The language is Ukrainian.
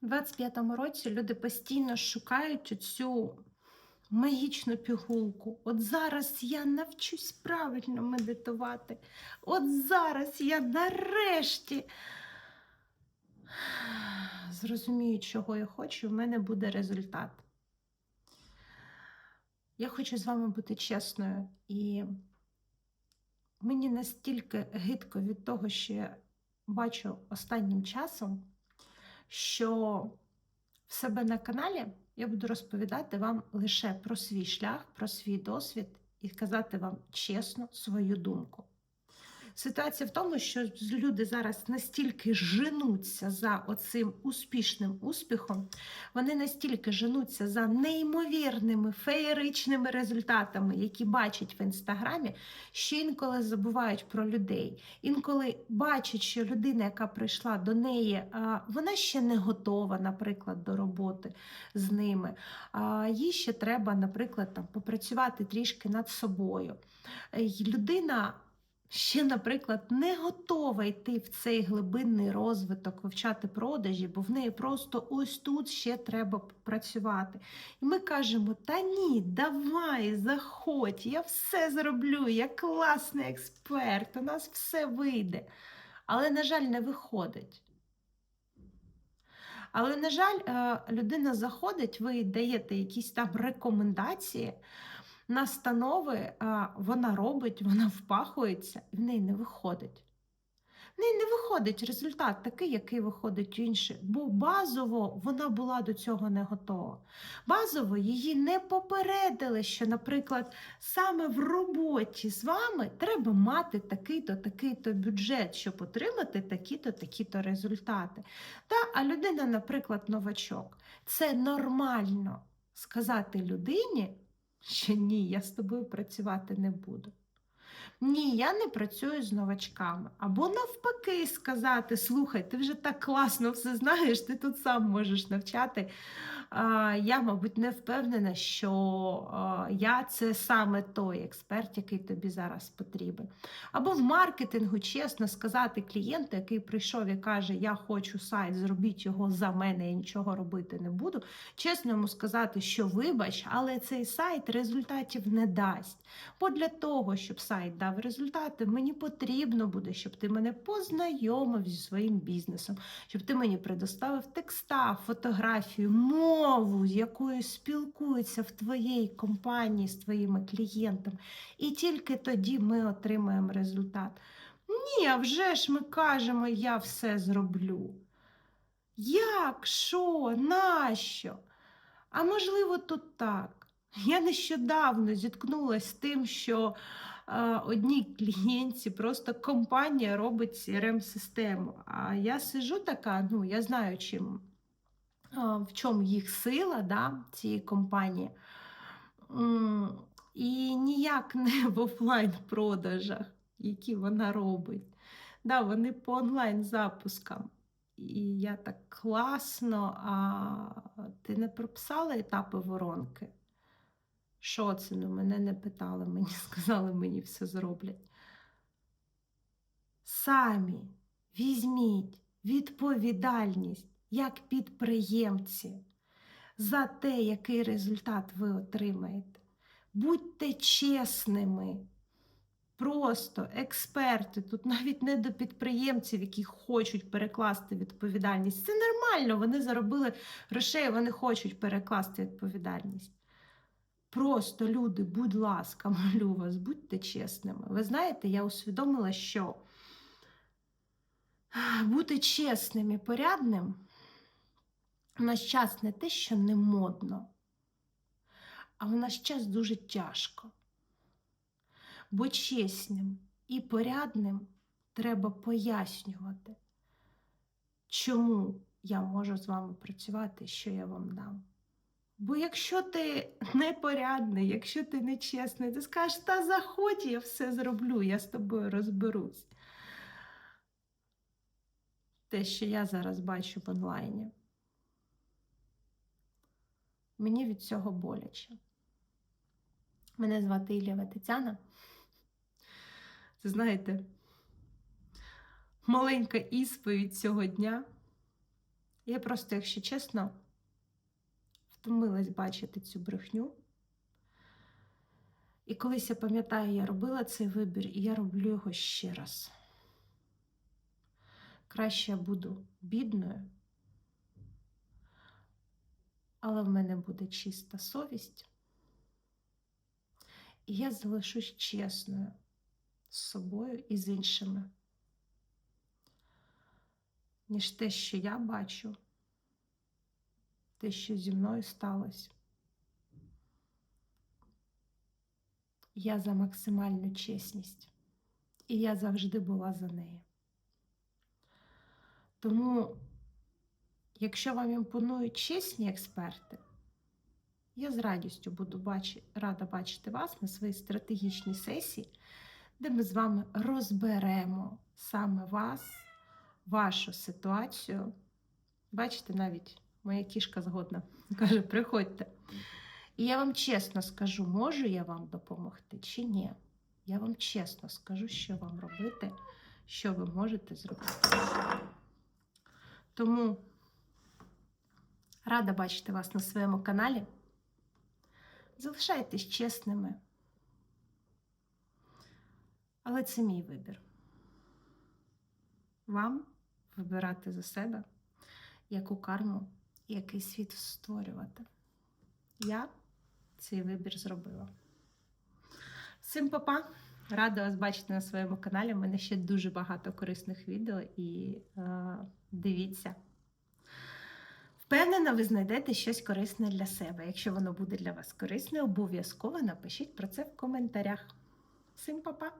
У 25-му році люди постійно шукають цю магічну пігулку. От зараз я навчусь правильно медитувати. От зараз я нарешті зрозумію, чого я хочу, в мене буде результат. Я хочу з вами бути чесною, і мені настільки гидко від того, що я бачу останнім часом, що в себе на каналі я буду розповідати вам лише про свій шлях, про свій досвід і казати вам чесно свою думку. Ситуація в тому, що люди зараз настільки женуться за оцим успішним успіхом, вони настільки женуться за неймовірними феєричними результатами, які бачать в інстаграмі, що інколи забувають про людей. Інколи бачать, що людина, яка прийшла до неї, вона ще не готова, наприклад, до роботи з ними. Їй ще треба, наприклад, там, попрацювати трішки над собою. Людина ще, наприклад, не готова йти в цей глибинний розвиток, вивчати продажі, бо в неї просто ось тут ще треба працювати. І ми кажемо: та ні, давай, заходь, я все зроблю, я класний експерт, у нас все вийде. Але, на жаль, не виходить. Але, на жаль, е, людина заходить, ви даєте якісь там рекомендації, настанови, вона робить, вона впахується, і в неї не виходить. В неї не виходить результат такий, який виходить у інших, бо базово вона була до цього не готова. Базово її не попередили, що, наприклад, саме в роботі з вами треба мати такий-то, такий-то бюджет, щоб отримати такі-то, такі-то результати. Та, а людина, наприклад, новачок. Це нормально сказати людині, що ні, я з тобою працювати не буду. Ні, я не працюю з новачками. Або навпаки, сказати: слухай, ти вже так класно все знаєш, ти тут сам можеш навчати. Я, мабуть, не впевнена, що я це саме той експерт, який тобі зараз потрібен. Або в маркетингу чесно сказати клієнту, який прийшов і каже, я хочу сайт, зробіть його за мене, я нічого робити не буду. Чесно йому сказати, що вибач, але цей сайт результатів не дасть. Бо для того, щоб сайт дав результати, мені потрібно буде, щоб ти мене познайомив зі своїм бізнесом, щоб ти мені предоставив текста, фотографію, мову, з якою спілкуються в твоїй компанії з твоїми клієнтами. І тільки тоді ми отримаємо результат. Ні, а вже ж ми кажемо, я все зроблю. Як, що, нащо? А можливо, тут так. Я нещодавно зіткнулася з тим, що е, одній клієнтці просто компанія робить CRM-систему. А я сижу така, ну, я знаю, чим, в чому їх сила да, цієї компанії. І ніяк не в офлайн-продажах, які вона робить. Да, вони по онлайн-запускам. І я так класно, а ти не прописала етапи воронки? Що це? Ну, мене не питали, мені сказали, мені все зроблять. Самі візьміть відповідальність як підприємці за те, який результат ви отримаєте. Будьте чесними. Просто експерти, тут навіть не до підприємців, які хочуть перекласти відповідальність. Це нормально, вони заробили грошей, вони хочуть перекласти відповідальність. Просто люди, будь ласка, молю вас, будьте чесними. Ви знаєте, я усвідомила, що бути чесним і порядним в наш час не те, що не модно, а в наш час дуже тяжко. Бо чесним і порядним треба пояснювати, чому я можу з вами працювати, що я вам дам. Бо якщо ти непорядний, якщо ти нечесний, ти скажеш, та заходь, я все зроблю, я з тобою розберусь. Те, що я зараз бачу в онлайні, мені від цього боляче. Мене звати Ілєва Тетяна. Це знаєте, маленька ісповідь цього дня. Я просто, якщо чесно, втомилась бачити цю брехню. І колись я пам'ятаю, я робила цей вибір, і я роблю його ще раз. Краще я буду бідною, але в мене буде чиста совість, і я залишусь чесною з собою і з іншими, ніж те, що я бачу, те, що зі мною сталося. Я за максимальну чесність, і я завжди була за неї. Тому, якщо вам імпонують чесні експерти, я з радістю буду бачи, рада бачити вас на своїй стратегічній сесії, де ми з вами розберемо саме вас, вашу ситуацію. Бачите, навіть моя кішка згодна каже: приходьте. І я вам чесно скажу, можу я вам допомогти чи ні. Я вам чесно скажу, що вам робити, що ви можете зробити. Тому рада бачити вас на своєму каналі. Залишайтесь чесними. Але це мій вибір. Вам вибирати за себе, яку карму який світ створювати. Я цей вибір зробила. Всім па-па! Рада вас бачити на своєму каналі. У мене ще дуже багато корисних відео і е, дивіться. Впевнена, ви знайдете щось корисне для себе. Якщо воно буде для вас корисне, обов'язково напишіть про це в коментарях. Всім па-па!